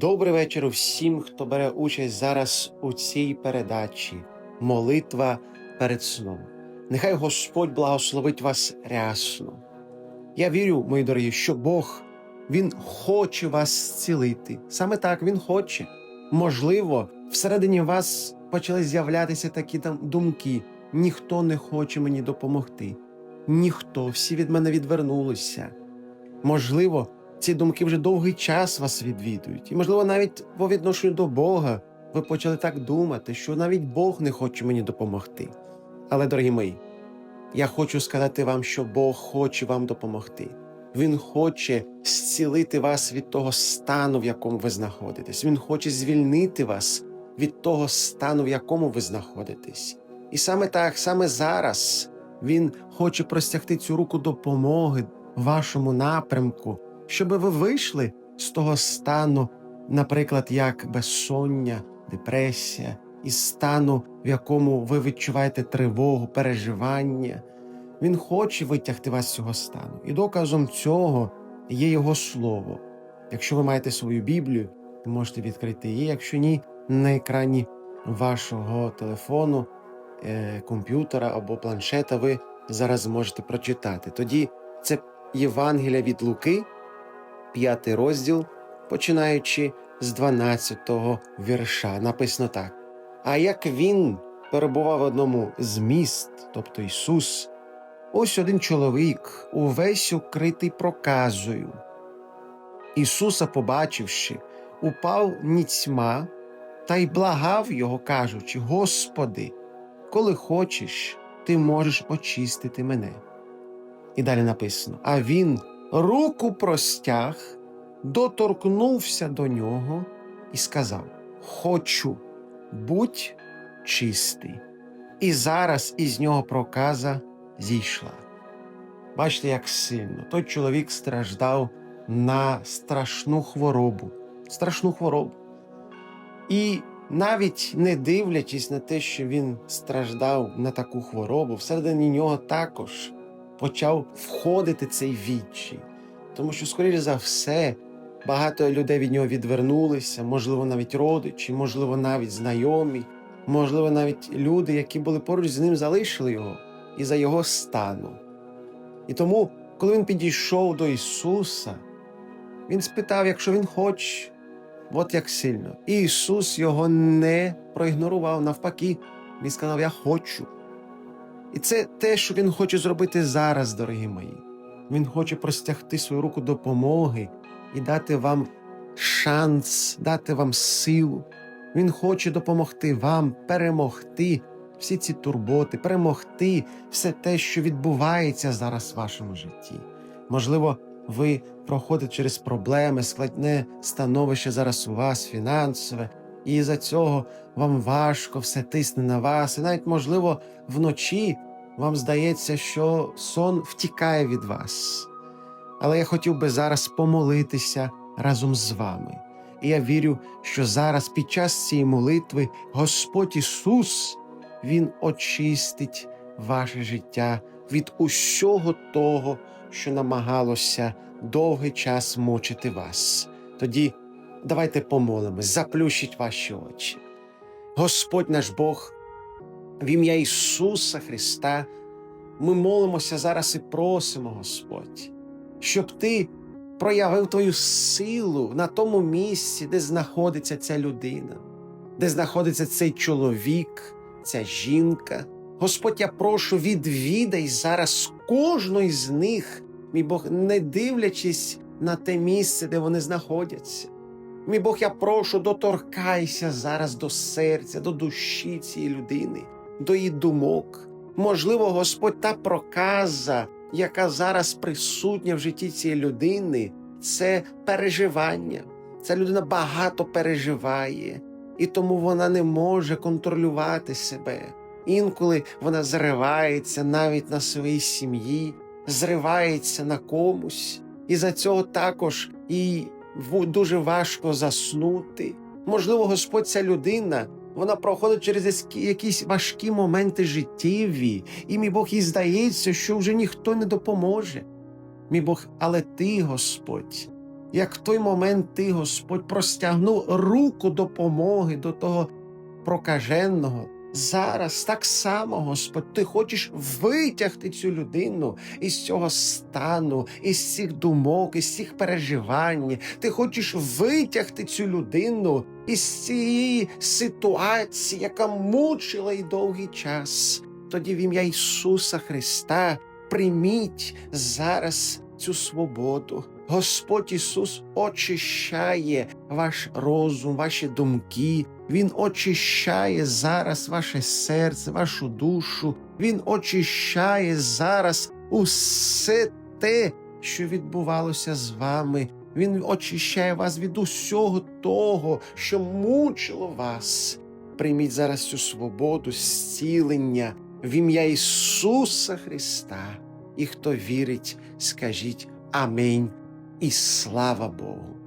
Добрий вечір всім, хто бере участь зараз у цій передачі. Молитва перед сном. Нехай Господь благословить вас рясно. Я вірю, мої дорогі, що Бог Він хоче вас зцілити. Саме так Він хоче. Можливо, всередині вас почали з'являтися такі там думки: ніхто не хоче мені допомогти, ніхто, всі від мене відвернулися. Можливо, ці думки вже довгий час вас відвідують, і, можливо, навіть по відношенню до Бога ви почали так думати, що навіть Бог не хоче мені допомогти. Але, дорогі мої, я хочу сказати вам, що Бог хоче вам допомогти. Він хоче зцілити вас від того стану, в якому ви знаходитесь. Він хоче звільнити вас від того стану, в якому ви знаходитесь. І саме так, саме зараз Він хоче простягти цю руку допомоги вашому напрямку, щоб ви вийшли з того стану, наприклад, як безсоння, депресія, із стану, в якому ви відчуваєте тривогу, переживання. Він хоче витягти вас з цього стану. І доказом цього є його слово. Якщо ви маєте свою Біблію, ви можете відкрити її. Якщо ні, на екрані вашого телефону, е, комп'ютера або планшета ви зараз зможете прочитати. Тоді це Євангелія від Луки, п'ятий розділ, починаючи з 12-го вірша. Написано так: А як він перебував в одному з міст, тобто Ісус, ось один чоловік, увесь укритий проказою. Ісуса, побачивши, упав ніцьма та й благав його, кажучи: Господи, коли хочеш, ти можеш очистити мене. І далі написано: А він руку простяг, доторкнувся до нього і сказав: Хочу, будь чистий. І зараз із нього проказа зійшла. Бачите, як сильно той чоловік страждав на страшну хворобу, страшну хворобу. І навіть не дивлячись на те, що він страждав на таку хворобу, всередині нього також почав входити цей відчай. Тому що, скоріше за все, багато людей від нього відвернулися, можливо, навіть родичі, можливо, навіть знайомі, можливо, навіть люди, які були поруч з ним, залишили його і за його стану. І тому, коли він підійшов до Ісуса, він спитав, якщо він хоче, от як сильно. І Ісус його не проігнорував. Навпаки, Він сказав: Я хочу. І це те, що Він хоче зробити зараз, дорогі мої. Він хоче простягти свою руку допомоги і дати вам шанс, дати вам силу. Він хоче допомогти вам перемогти всі ці турботи, перемогти все те, що відбувається зараз в вашому житті. Можливо, ви проходите через проблеми, складне становище зараз у вас, фінансове, і за цього вам важко все тисне на вас, і навіть, можливо, вночі вам здається, що сон втікає від вас. Але я хотів би зараз помолитися разом з вами. І я вірю, що зараз, під час цієї молитви, Господь Ісус, Він очистить ваше життя від усього того, що намагалося довгий час мучити вас. Тоді давайте помолимось, заплющіть ваші очі. Господь наш Бог, в ім'я Ісуса Христа, ми молимося зараз і просимо, Господь, щоб Ти проявив Твою силу на тому місці, де знаходиться ця людина, де знаходиться цей чоловік, ця жінка. Господь, я прошу, відвідай зараз кожну з них, мій Бог, не дивлячись на те місце, де вони знаходяться. Мій Бог, я прошу, доторкайся зараз до серця, до душі цієї людини, до її думок. Можливо, Господь, та проказа, яка зараз присутня в житті цієї людини, це переживання. Ця людина багато переживає, і тому вона не може контролювати себе. Інколи вона зривається навіть на своїй сім'ї, зривається на комусь, і за цього також їй дуже важко заснути. Можливо, Господь ця людина. Вона проходить через якісь важкі моменти життєві, і мій Бог їй здається, що вже ніхто не допоможе. Мій Бог, але ти, Господь, як в той момент ти, Господь, простягнув руку допомоги до того прокаженого. Зараз так само, Господь, ти хочеш витягти цю людину із цього стану, із цих думок, із цих переживань. Ти хочеш витягти цю людину із цієї ситуації, яка мучила й довгий час. Тоді в ім'я Ісуса Христа прийміть зараз цю свободу. Господь Ісус очищає ваш розум, ваші думки. Він очищає зараз ваше серце, вашу душу. Він очищає зараз усе те, що відбувалося з вами. Він очищає вас від усього того, що мучило вас. Прийміть зараз цю свободу, зцілення в ім'я Ісуса Христа. І хто вірить, скажіть Амінь і слава Богу.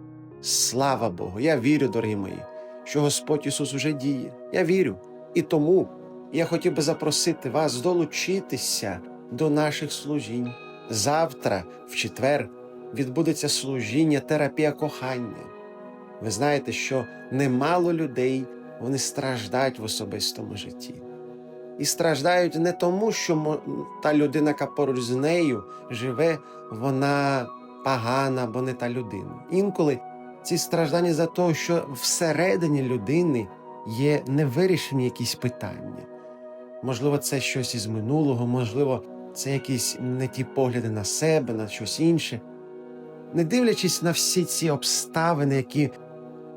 Слава Богу! Я вірю, дорогі мої, що Господь Ісус уже діє. Я вірю. І тому я хотів би запросити вас долучитися до наших служінь. Завтра, в четвер, відбудеться служіння терапія кохання. Ви знаєте, що немало людей вони страждають в особистому житті. І страждають не тому, що та людина, яка поруч з нею живе, вона погана або не та людина. Інколи ці страждання за те, що всередині людини є невирішені якісь питання. Можливо, це щось із минулого, можливо, це якісь не ті погляди на себе, на щось інше. Не дивлячись на всі ці обставини, які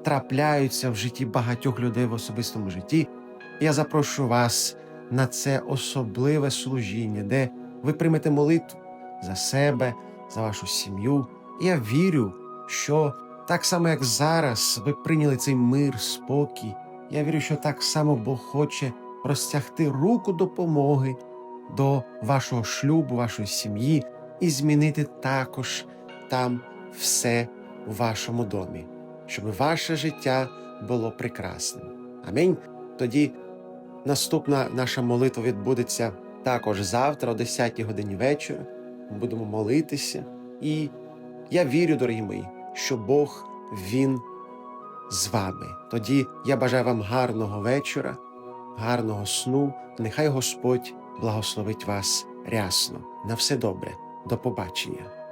трапляються в житті багатьох людей в особистому житті, я запрошую вас на це особливе служіння, де ви приймете молитву за себе, за вашу сім'ю. Я вірю, що так само, як зараз ви прийняли цей мир, спокій, я вірю, що так само Бог хоче простягти руку допомоги до вашого шлюбу, вашої сім'ї і змінити також там все в вашому домі, щоб ваше життя було прекрасним. Амінь. Тоді наступна наша молитва відбудеться також завтра, о 10 годині вечора. Ми будемо молитися. І я вірю, дорогі мої, що Бог Він з вами. Тоді я бажаю вам гарного вечора, гарного сну. Нехай Господь благословить вас рясно. На все добре. До побачення.